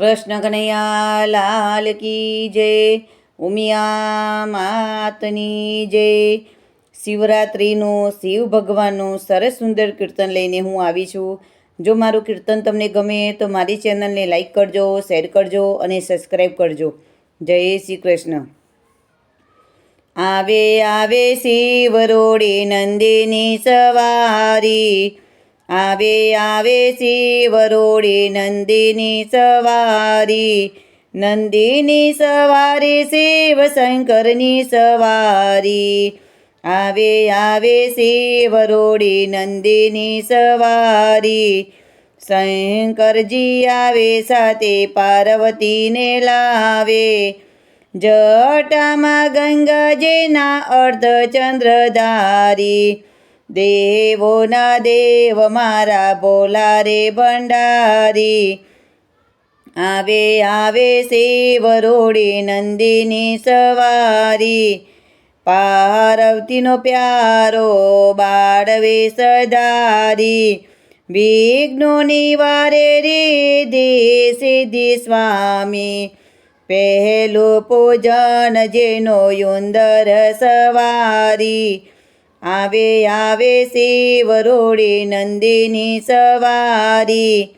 કૃષ્ણ કનૈયા લાલ કી જય, ઉમિયા માતની જય. શિવરાત્રિનું શિવ ભગવાનનું સરસ સુંદર કીર્તન લઈને હું આવી છું. જો મારું કીર્તન તમને ગમે તો મારી ચેનલને લાઈક કરજો, શેર કરજો અને સબસ્ક્રાઈબ કરજો. જય શ્રી કૃષ્ણ. આવે આવે શિવ રોડે નંદિની સવારી. આવે આવે શિવ રોડે નંદિની સવારી. નંદિની સવારી શિવ શંકરની સવારી. આવે આવે શિવ રોડે નંદિની સવારી. શંકરજી આવે સાથે પાર્વતીને લાવે. જટામાં ગંગાજીના અર્ધચંદ્રધારી. દેવોના દેવ મારા ભોલા રે ભંડારી. આવે આવે શિવ રોડી નંદિની સવારી. પાર્વતીનો પ્યારો બાળવે સદારી. વિઘ્નો નિવારે રીધિ સિદ્ધિ સ્વામી. પહેલું પૂજન જેનો યુંદર સવારી. આવે આવે શિવ રોડે નંદિની સવારી.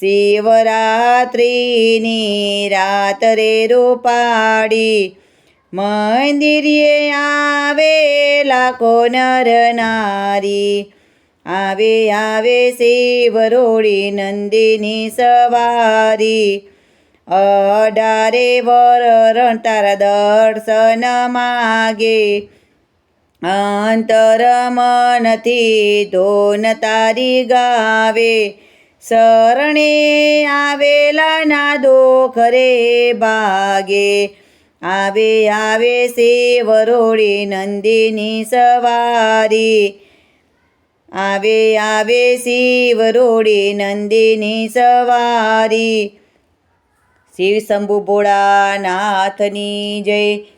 શિવરાત્રિની રાત રે રૂપાડી મંદિરે આવે લાખો નર નારી. આવે આવે શિવરોડી નંદિની સવારી. અઢારે વર તારા દર્શન માગે. અંતર મનથી ધોન તારી ગાવે, શરણે આવેલા ના દુઃખ રે ભાગે. આવે આવે શિવ નંદીની સવારી. આવે આવે શિવ નંદીની નંદિની સવારી. શિવ શંભુ ભોળાનાથની જય.